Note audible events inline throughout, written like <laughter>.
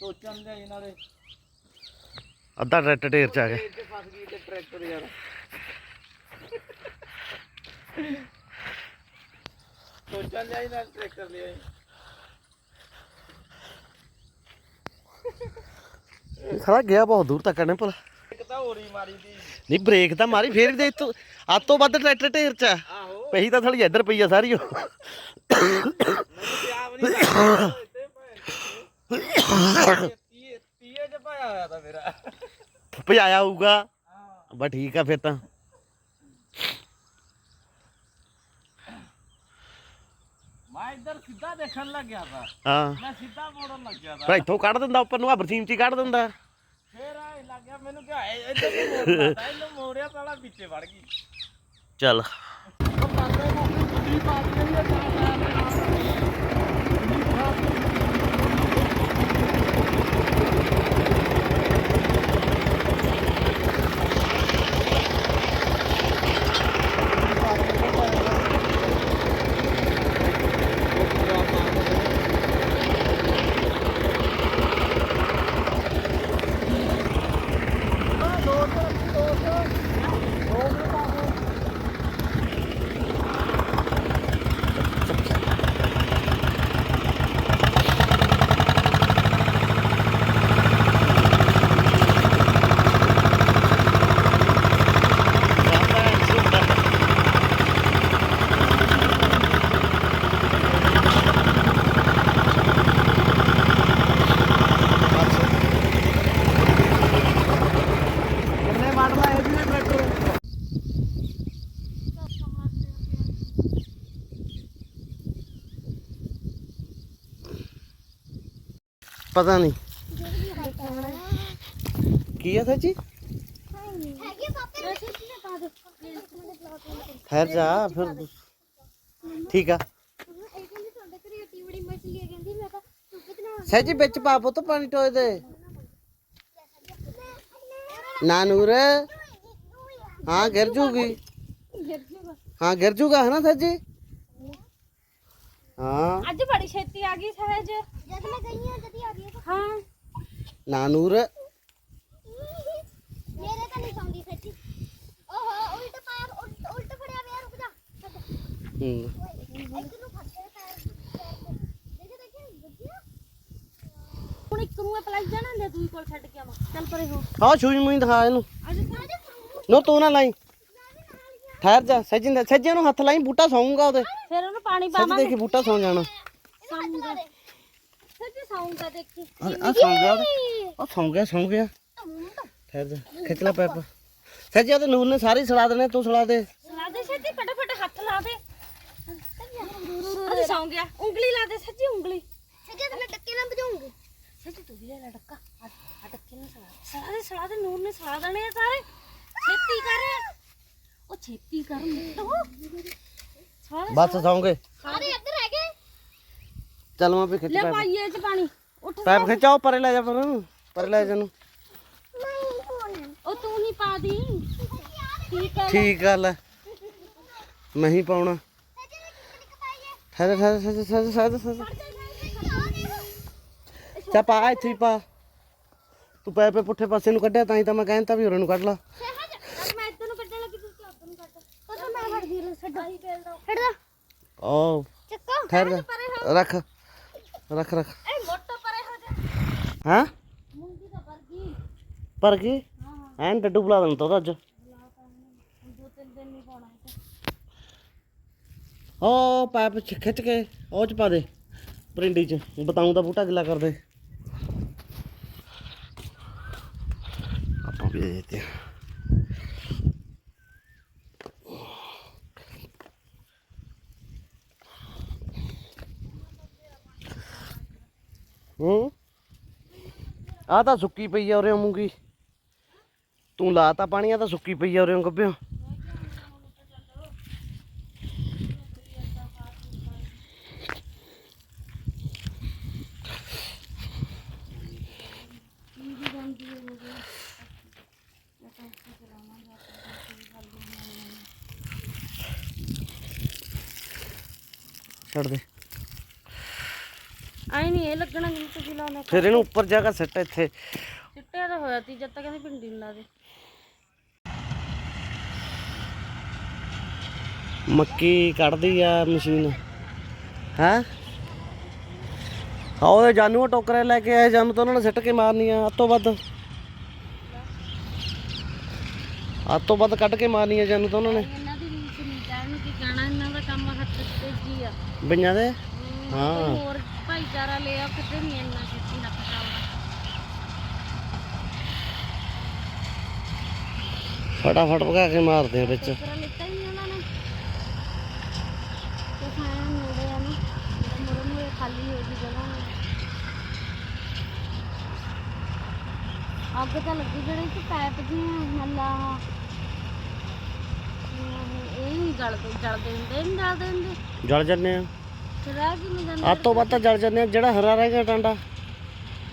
ਸੋਚਣ ਨਾਲੇ ਅੱਧਾ ਟਰੈਕਟਰ ਢੇਰ ਚ ਆ ਗਿਆ। ਤੇ ਫਸ ਗਈ ਤੇ ਟਰੈਕਟਰ ਯਾਰ। ਸੋਚਣ ਲਿਆਈ ਨਾਲ ਟਰੈਕਟਰ ਲਿਆਈ ਸਾਲਾ ਗਿਆ ਬਹੁਤ ਦੂਰ ਤੱਕ ਨੇ ਭਲਾ। ਇੱਕ ਤਾਂ ਹੋਰ ਹੀ ਮਾਰੀ ਦੀ। ਨਹੀਂ ਬ੍ਰੇਕ ਤਾਂ ਮਾਰੀ ਫੇਰ ਵੀ ਦੇ ਇਤੋਂ ਆ ਤੋਂ ਵੱਧ ਟਰੈਕਟਰ ਢੇਰ ਚ ਆ। ਆਹੋ। ਪਈ ਤਾਂ ਥੜੀ ਇੱਧਰ ਪਈ ਆ ਸਾਰੀ ਉਹ। ਤੇ ਆਪ ਨਹੀਂ ਇੱਥੇ ਤੀਏ ਤੀਏ ਚ ਪਾਇਆ ਹੋਇਆ ਤਾਂ ਮੇਰਾ ਭਜਾਇਆ ਹੋਊਗਾ। ਬਸ ਠੀਕ ਆ ਫਿਰ ਤਾਂ। ਮੈਂ ਇੱਧਰ ਸਿੱਧਾ ਦੇਖਣ ਲੱਗ ਗਿਆ ਤਾ ਹਾਂ। ਮੈਂ ਸਿੱਧਾ ਮੋੜਨ ਲੱਗ ਗਿਆ ਪਰ ਤਾ ਇੱਥੋਂ ਕੱਢ ਦਿੰਦਾ ਉੱਪਰ ਨੂੰ ਆ ਬਰਸੀਮ ਚ ਹੀ ਕੱਢ ਦਿੰਦਾ। ਫੇਰ ਆਏ ਲੱਗ ਗਿਆ ਮੈਨੂੰ ਕਿ ਆਏ ਇੱਧਰ ਨੂੰ <laughs> ਤਾ ਇਹਨੂੰ ਮੋੜਿਆ ਤਾਲਾ ਵਿੱਚੇ ਵੜ ਗਈ। ਚੱਲ। ਉਹ ਪਾਸੇ ਪਾ ਤਾਂ ਕਿੰਨੇ ਮਾਡਲ ਆਏ ਜੀ ਟਰੈਕਟਰ ਪਤਾ ਨਹੀਂ ਕੀ ਆ ਸੱਚੀ ਹੈਗੇ ਪਾਪੇ ਰਸੀ ਨੇ ਪਾ ਦੋ ਠਹਿਰ ਜਾ ਫਿਰ ਠੀਕ ਆ ਇਹ ਕਹਿੰਦੀ ਤੁਹਾਡੇ ਘਰੇ ਏਡੀ ਬੜੀ ਮਛਲੀ ਹੈ ਕਹਿੰਦੀ ਮੈਂ ਤਾਂ ਤੂੰ ਕਿਤਨਾ ਸੱਚੀ ਵਿੱਚ ਪਾ ਪੁੱਤ ਪਾਣੀ ਟੋਏ ਦੇ ਨਾ ਨੂਰ ਹਾਂ ਗਿਰ ਜੂਗੀ ਹਾਂ ਗਿਰ ਜੂਗਾ ਹੈ ਨਾ ਸੱਚੀ ਹਾਂ ਅੱਜ ਬੜੀ ਛੇਤੀ ਆ ਗਈ ਸਹਿਜ ਜਦ ਮੈਂ ਗਈ ਹਾਂ ਜਦੀ ਆ। ਗਈ ਹਾਂ। ਨਾ ਨੂਰ ਮੇਰੇ ਤਾਂ ਨਹੀਂ ਸੌਂਦੀ ਸੱਚੀ। ਓਹੋ ਉਲਟ ਪਾਇਆ ਉਲਟ ਉਲਟ ਫੜਿਆ ਵੇ ਰੁਕ ਜਾ। ਹੂੰ। ਇੱਕ ਨੂੰ ਫੜ ਕੇ ਪੈਰ ਦੇਖੇ ਦੇਖੇ ਵਧੀਆ ਹੁਣ ਇੱਕ ਨੂੰ ਪਲਾਈ ਜਾਣਾ ਲੈ ਤੂੰ ਕੋਲ ਛੱਡ ਕੇ ਆਵਾਂ। ਚੱਲ ਪਰੇ ਹੋ। ਹਾਂ ਸ਼ੂਜ ਮੂਈ ਦਿਖਾ ਇਹਨੂੰ। ਅੱਜ ਨੋ ਤੂੰ ਨਾ ਲਾਈ। ਠਹਿਰ ਜਾ ਸੱਜਣ ਦਾ ਸੱਜੇ ਨੂੰ ਹੱਥ ਲਾਈ ਬੂਟਾ ਸੌਂਗਾ ਉਹਦੇ। ਫਿਰ ਉਹਨੂੰ ਪਾਣੀ ਸੱਜ ਦੇਖੀ ਬੂਟਾ ਸੌਂ ਜਾਣਾ। ਸਾਊਂਗਾ ਦੇਖੀ ਆ ਆ ਸੌਂ ਗਿਆ ਉਹਦੇ ਆ ਸੌਂ ਗਿਆ ਸੌਂ ਗਿਆ ਠਹਿਰ ਜਾ ਖਿੱਚ ਲੈ ਪੈਪ ਸੱਜੇ ਉਹਦੇ ਨੂਰ ਨੇ ਸਾਰੀ ਸਲਾ ਦੇਣੇ ਤੂੰ ਸਲਾ ਦੇ ਲਾ ਦੇ ਸੱਚੀ ਫਟਾਫਟ ਹੱਥ ਲਾ ਦੇ ਅਰੇ ਸੌਂ ਗਿਆ ਉਂਗਲੀ ਲਾ ਦੇ ਸੱਚੀ ਉਂਗਲੀ ਸੱਚੀ ਤੇ ਮੈਂ ਟੱਕੇ ਨਾਲ ਵਜਾਉਂਗੀ ਸੱਚੀ ਤੂੰ ਵੀ ਲੈ ਲੈ ਟੱਕਾ ਆ ਆ ਟੱਕੇ ਨਾਲ ਸਲਾ ਸਲਾ ਦੇ ਸਲਾ ਦੇ ਨੂਰ ਨੇ ਸਲਾ ਦੇਣੇ ਆ ਸਾਰੇ ਛੇਤੀ ਕਰ ਉਹ ਛੇਤੀ ਕਰ ਮੁੱਟੋ ਸਲਾ ਦੇ ਬਸ ਸੌਂ ਗਏ ਸਾਰੇ ਇੱਧਰ ਚੱਲ ਮੈਂ ਵੀ ਖਿੱਚ ਲੈ ਪੈਪ। ਪਾਈਏ ਚ ਪਾਣੀ। ਉੱਠ ਪੈਪ ਖਿੱਚਾਓ ਪਰੇ ਲੈ ਜਾ ਪਰ ਪਰੇ ਲੈ ਜਾ ਨੂੰ ਉਹ ਤੂੰ ਨਹੀਂ ਪਾ ਦੀ ਠੀਕ ਹੈ। ਠੀਕ ਗੱਲ ਹੈ। ਮੈਂ ਹੀ ਪਾਉਣਾ। ਠਹਿਰ ਠਹਿਰ ਠਹਿਰ ਠਹਿਰ ਠਹਿਰ ਠਹਿਰ ਚਾ ਪਾ ਇੱਥੇ ਹੀ ਪਾ। ਤੂੰ ਪੈ ਪੈ ਪੁੱਠੇ ਪਾਸੇ ਨੂੰ ਕੱਢਿਆ ਤਾਂ ਹੀ ਤਾਂ ਮੈਂ ਕਹਿੰਦਾ ਵੀ ਉਰੇ ਨੂੰ ਕੱਢ ਲਾ। ਮੈਂ ਇੱਧਰ ਨੂੰ ਕੱਢਣ ਲੱਗੀ ਤੁਸੀਂ ਉੱਧਰ ਨੂੰ ਕੱਢ ਪਤਾ ਮੈਂ ਫੜਦੀ ਰੂ ਛੱਡਾ। ਹੀ ਖੇਲਦਾ ਛੱਡਦਾ ਓ ਚੱਕੋ ਹੋ। ਰੱਖ। ਰੱਖ ਰੱਖ। ਇਹ ਮੋਟੋ ਪਰੇ ਹੋ ਜਾ। ਹਾਂ? ਮੂੰਗੀ ਦਾ ਵਰਗੀ ਪਰ ਕੀ ਐਨ ਡੱਡੂ ਬੁਲਾ ਦੇਣਾ ਤਾ ਅੱਜ। ਦੋ ਤਿੰਨ ਦਿਨ ਨਹੀਂ ਪਾਉਣਾ ਹੈ ਪੈਪ ਚ ਖਿੱਚ ਕੇ ਉਹ ਚ ਪਾ ਦੇ। ਪਰਿੰਡੀ ਚ। ਬਤਾਉਂ ਦਾ ਬੂਟਾ ਗਿੱਲਾ ਕਰ ਦੇ ਆਪਾਂ ਵੀ ਦੇ ਦਿੱਤੇ ਹੂੰ ਆ ਤਾਂ ਸੁੱਕੀ ਪਈ ਆ ਉਰੇ ਮੂੰਗੀ ਤੂੰ ਲਾਤਾ ਪਾਣੀ ਆ ਤਾਂ ਸੁੱਕੀ ਪਈ ਆ ਉਰੇ ਗੱਬਿਓ ਛੱਡ ਦੇ। ਹੀ ਨਹੀਂ ਇਹ ਲੱਗਣਾ ਜਿਵੇਂ ਤੁਸੀਂ ਲਾਉਂਦੇ ਫਿਰ ਇਹਨੂੰ ਉੱਪਰ ਜਾ ਕੇ ਸਿੱਟ ਇੱਥੇ। ਚਿੱਟਿਆ ਤਾਂ ਹੋਇਆ ਤੀ ਜਦ ਤੱਕ ਕਹਿੰਦੇ ਭਿੰਡੀ ਨੂੰ ਦੇ ਮੱਕੀ ਕੱਢਦੀ ਆ ਮਸ਼ੀਨ। ਹੈ? ਹਾਂ ਉਹਦੇ ਜਾਨੂ ਟੋਕਰੇ ਲੈ ਕੇ ਆਏ ਜਾਨੂ ਤਾਂ ਉਹਨਾਂ ਨੇ ਸਿੱਟ ਕੇ ਮਾਰਨੀ ਆ ਅੱਧ ਤੋਂ ਵੱਧ। ਅੱਧ ਤੋਂ ਵੱਧ ਕੱਢ ਕੇ ਮਾਰਨੀ ਆ ਜਾਨੂ ਤਾਂ ਉਹਨਾਂ ਨੇ। ਇਹਨਾਂ ਦੀ ਰੀਸ ਨਹੀਂ ਨੂੰ ਕੀ ਕਹਿਣਾ ਇਹਨਾਂ ਦਾ ਕੰਮ ਹੱਥ ਤੇਜੀ ਆ। ਬਈਆਂ ਦੇ? ਹਾਂ। ਹੋਰ ਕਿਤੇ ਨਹੀਂ ਇੰਨਾ ਛੇਤੀ ਰੱਖ ਸਕਦਾ ਫਟਾਫਟ ਭਗਾ ਕੇ ਮਾਰਦੇ ਆ ਵਿੱਚ। ਅੱਗ ਤਾਂ ਲੱਗੀ ਜਿਹੜੇ ਕਿ ਪੈਪ ਦੀਆਂ ਮੱਲਾ ਇਹ ਨਹੀਂ ਜਲਦੇ ਜਲਦੇ ਹੁੰਦੇ ਨਹੀਂ ਜਲਦੇ ਹੁੰਦੇ ਜਲ ਜੰਨੇ ਆ। ਰਹਿ ਕੀ ਨਹੀਂ ਜਾਂਦੇ? ਤੋਂ ਵੱਧ ਤਾਂ ਜਲ ਜੰਨੇ ਆ ਜਿਹੜਾ ਹਰਾ ਰਹਿ ਗਿਆ ਟਾਂਡਾ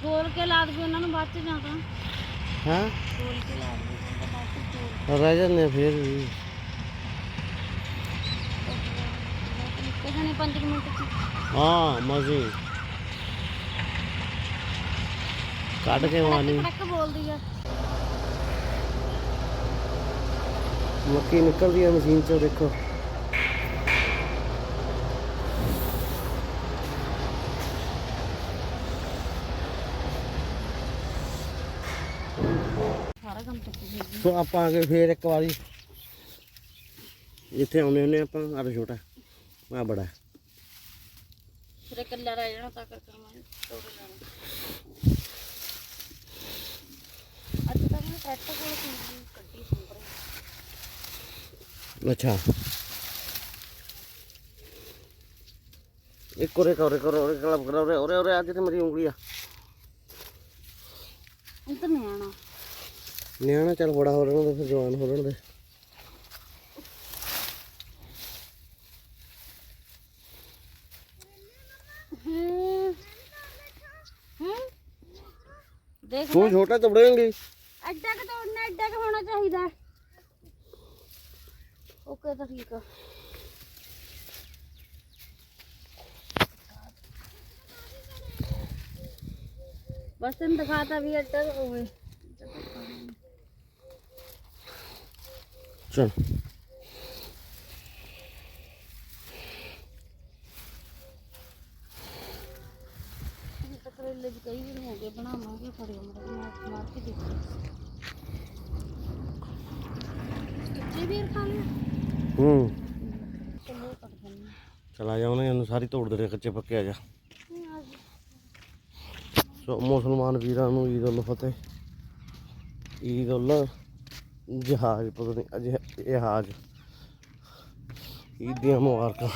ਖੋਲ ਕੇ ਲਾ ਦਵੇ ਉਹਨਾਂ ਨੂੰ ਬਾਅਦ ਚ ਜਾਂ ਤਾਂ। ਹਾਂ? ਖੋਲ ਕੇ ਲਾ ਦਵੇ ਤਾਂ ਬਾਅਦ ਚ ਖੋਲ ਰਹਿ ਜਾਂਦੇ ਆ ਫਿਰ ਵੀ। ਨਿੱਕੇ ਜਣੇ 5 ਮਿੰਟ ਚ। ਹਾਂ ਮਜ਼ੇ। ਕੱਢ ਕੇ ਮਾਰਨੀ ਟੱਕ ਬੋਲਦੀ ਆ। ਮੱਕੀ ਨਿਕਲਦੀ ਆ ਮਸ਼ੀਨ ਚੋਂ ਦੇਖੋ ਸਾਰਾ ਕੰਮ ਚੱਕੀ ਗਈ ਸੋ ਆਪਾਂ ਆ ਗਏ ਫੇਰ ਇੱਕ ਵਾਰੀ। ਜਿੱਥੇ ਆਉਂਦੇ ਹੁੰਦੇ ਆਪਾਂ ਆਹ ਛੋਟਾ ਆ ਬੜਾ। ਫਿਰ ਇਕੱਲਾ ਰਹਿ ਜਾਣਾ ਤਾਂ ਕਰਕੇ ਮੈਂ ਤੋੜ ਲੈਣਾ ਅੱਜ ਤੱਕ ਮੈਂ ਟਰੈਕਟਰ ਕੋਲ ਕੀ ਕੱਢੀ ਸੰਭਰੇ ਅੱਛਾ। ਇੱਕ ਕੋਰੇ ਕੋਰੇ ਕੋਰੇ ਕੋਰੇ ਕਲਬ ਕਰੋ ਰੇ ਓਰੇ ਓਰੇ ਅੱਜ ਤੇ ਮੇਰੀ ਉਂਗਲੀ ਆ। ਨਿਆਣਾ ਚੱਲ ਬੜਾ ਹੋ ਰਹਿਣ ਦੇ ਫਿਰ ਜਵਾਨ ਹੋ ਰਹਿਣ ਦੇ ਦੇਖ ਤੂੰ ਛੋਟਾ ਤਬੜੇਂਗੀ ਐਡਾ ਕਿ ਤੋੜਨਾ ਐਡਾ ਕਿ ਹੋਣਾ ਚਾਹੀਦਾ। ਓਕੇ ਤਾਂ ਠੀਕ ਆ। ਬਸ ਤੈਨੂੰ ਦਿਖਾਤਾ ਵੀ ਐਡਾ ਹੋਵੇ। ਚਲ ਹੁਣ ਤਾਂ ਕਰੇਲੇ ਵੀ ਕਈ ਵੀ ਨਹੀਂ ਹੈਗੇ ਬਣਾਵਾਂਗੇ ਫੜਿਓ ਮਰੇ ਮਾਰ ਮਾਰ ਕੇ ਦੇਖੋ ਕੱਚੇ ਵੀ ਖਾ ਲਿਆ? ਹੂੰ। ਚਲੋ ਕੱਟ ਦਿੰਦੇ ਚਲਾ ਜਾ ਉਹਨੇ ਇਹਨੂੰ ਸਾਰੀ ਤੋੜ ਦੇ ਕੱਚੇ ਪੱਕੇ ਆ ਜਾ। ਸੋ ਮੁਸਲਮਾਨ ਵੀਰਾਂ ਨੂੰ ਈਦ ਉਲ ਫਤਿਹ। ਈਦ ਉਲ ਜਹਾਜ਼ ਪਤਾ ਨਹੀਂ ਅਜੇ ਇਹ ਹਾਜ। ਈਦ ਦੀਆਂ ਮੁਬਾਰਕਾਂ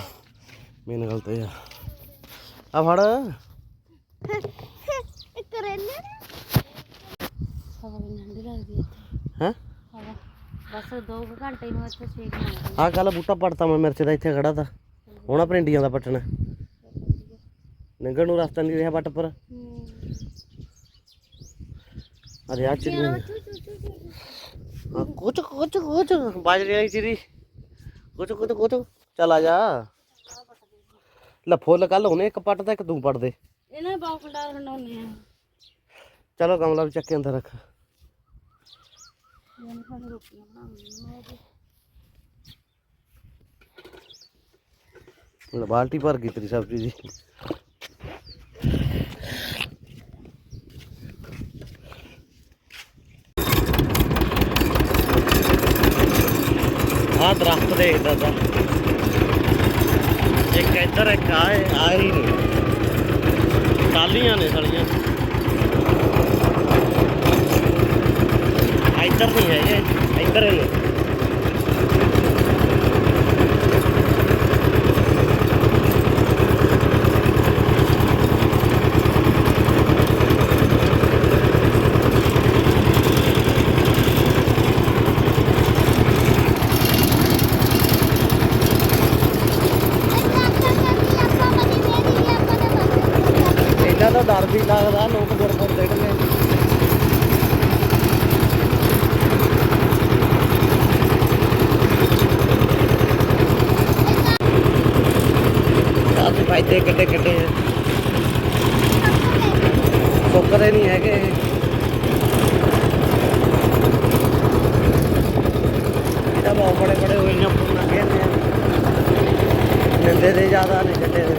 ਮੇਨ ਗੱਲ ਤਾਂ ਆ। ਆ ਫੜ। ਕਰੇਲੇ ਹਵਾ ਵੀ ਠੰਡੀ ਲੱਗਦੀ ਇੱਥੇ। ਹੈ? ਹਵਾ। ਬਸ 2 ਘੰਟੇ ਨੂੰ ਇੱਥੇ ਸੇਕ ਮਾਰਦਾ ਆ ਕੱਲ ਬੂਟਾ ਪੜਤਾ ਮੈਂ ਮਿਰਚ ਦਾ ਇੱਥੇ ਖੜਾ ਤਾ। ਹੁਣ ਪ੍ਰਿੰਡੀਆਂ ਦਾ ਪੱਟਣਾ। ਨੰਗਣ ਨੂੰ ਰਸਤਾ ਨਹੀਂ ਰਿਹਾ ਪੱਟ ਪਰ। ਅਰੇ ਆ ਚਿੜੀ ਕੁਚ ਕੁਚ ਕੁਚ ਬਾਜਰੇ ਵਾਲੀ ਚਿੜੀ ਕੁਚ ਕੁਚ ਕੁਚ ਚੱਲ ਆ ਜਾ। ਲੈ ਫੁੱਲ ਕੱਲ ਉਹਨੇ ਇੱਕ ਪੱਟ ਤਾਂ ਇੱਕ ਤੂੰ ਪੱਟ ਦੇ। ਇਹਨਾਂ ਬਾਉ ਖੰਡਾਰ ਖੰਡਾਉਨੇ ਆ। ਚਲੋ ਗਮਲਾ ਵੀ ਚੱਕ ਕੇ ਅੰਦਰ ਰੱਖ। ਬਾਲਟੀ ਭਰ ਗਈ ਤੇਰੀ ਸਬਜ਼ੀ ਦੀ। ਆ ਦਰਖਤ ਦੇਖਦਾ ਤਾ। ਇੱਕ ਇੱਧਰ, ਇੱਕ ਆਏ ਆ ਹੀ ਨਹੀਂ ਟਾਲੀਆਂ ਨੇ ਸਾਲੀਆਂ। ਇੱਧਰ ਨਹੀਂ ਹੈਗੇ, ਇੱਧਰ ਨੇ ਇਹਨਾਂ ਦਾ ਡਰ ਵੀ ਲੱਗਦਾ ਲੋਕ ਗੁਰਪੁਰ ਦੇਖਦੇ ਆਹ ਤੇ ਫਾਇਦੇ ਕਿੱਡੇ ਕਿੱਡੇ ਆ। ਮੁੱਕਦੇ ਨਹੀਂ ਹੈਗੇ ਇਹ। ਇਹਦਾ ਬਹੁਤ ਬੜੇ ਬੜੇ ਹੋਏ ਨੇ ਪੂਰਨਾ ਕਹਿੰਦੇ ਆ। ਨਿੰਦੇ ਦੇ ਜ਼ਿਆਦਾ ਨਹੀਂ ਛੱਡੇ ਦੇ।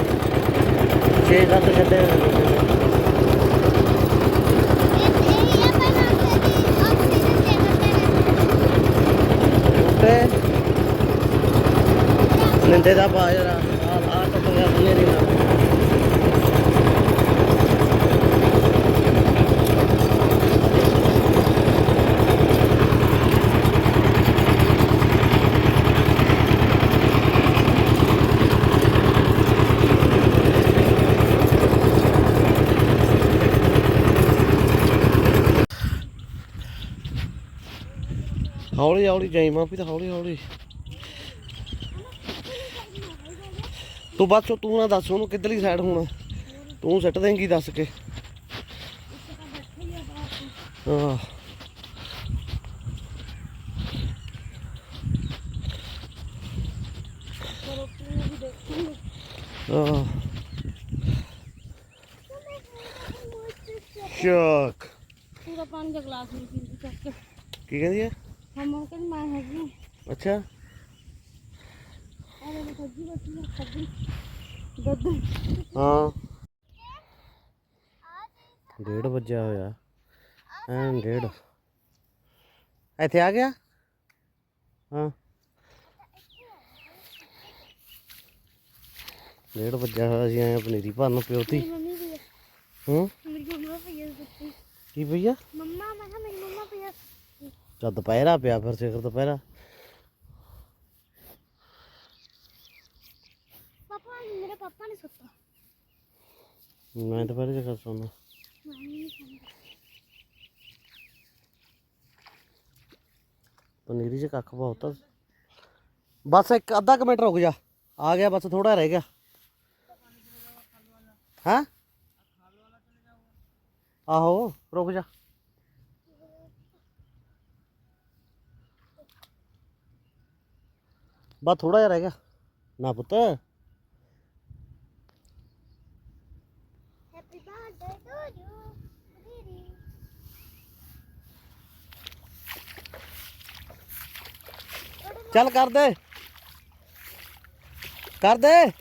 ਛੇ ਸੱਤ ਛੱਡੇ ਨੇ। ਤੇ ਨਿੰਦੇ ਦਾ ਪਾ ਹੌਲੀ ਹੌਲੀ ਜਾਈ ਮਾਂ ਵੀ ਤਾਂ ਹੌਲੀ ਹੌਲੀ ਤੂੰ ਬਸ ਤੂੰ ਨਾ ਦੱਸ ਉਹਨੂੰ ਕਿੱਧਰਲੀ ਸਾਈਡ ਹੋਣਾ। ਤੂੰ ਸਿੱਟ ਦੇਂਗੀ ਦੱਸ ਕੇ। ਹਾਂ। ਸ਼ੱਕ। ਪੂਰਾ ਪਾਣੀ ਦਾ ਗਲਾਸ ਨਹੀਂ ਪੀਂਦੀ ਚੱਕ ਕੇ। ਕਹਿੰਦੀ ਹੈ ਮਮਾ ਕਹਿੰਦੀ ਮੈਂ ਹੈਗੀ। ਅੱਛਾ ਅਰੇ ਮੈਂ ਸੱਜੀ ਬੱਚੀ ਨਾ ਸੱਜੀ ਦੁੱਧ ਹਾਂ। ਡੇਢ ਵੱਜਿਆ ਹੋਇਆ। ਐਨ ਡੇਢ। ਇੱਥੇ ਆ ਗਿਆ? ਹਾਂ। ਡੇਢ ਵੱਜਿਆ ਹੋਇਆ ਸੀ ਐ ਪਨੀਰੀ ਭਰਨ ਪਿਓਤੀ ਹੂੰ? ਮੇਰੀ ਮੰਮਾ ਕੀ ਪਈਆ ਮੰਮਾ ਮੈਂ ਕਿਹਾ ਮੇਰੀ ਮੰਮਾ ਪਈ ਹੈ ਜਦ ਦੁਪਹਿਰਾ ਪਿਆ ਫਿਰ ਸਿਖਰ ਦੁਪਹਿਰਾ। ਪਾਪਾ ਮੇਰੇ ਪਾਪਾ ਨੇ ਸੁੱਤਾ ਮੈਂ ਦੁਪਹਿਰੇ ਚ ਕਰ ਸੌਣਾ ਮੈਂ ਨਹੀਂ ਖਾਂਦਾ ਪਨੀਰੀ ਚ ਕੱਖ ਬਹੁਤ ਆ ਬਸ ਇੱਕ ਅੱਧਾ ਕੁ ਮਿੰਟ ਰੁਕ ਜਾ ਆ ਗਿਆ ਬਸ ਥੋੜਾ ਰਹਿ ਗਿਆ ਹਾਂ ਆਹੋ ਰੁਕ ਜਾ ਬਸ ਥੋੜਾ ਜਿਹਾ ਰਹਿ ਗਿਆ ਨਾ ਪੁੱਤ ਹੈਪੀ ਬਰਥਡੇ ਟੂ ਯੂ ਦੀਦੀ ਚੱਲ ਕਰ ਦੇ। ਕਰ ਦੇ।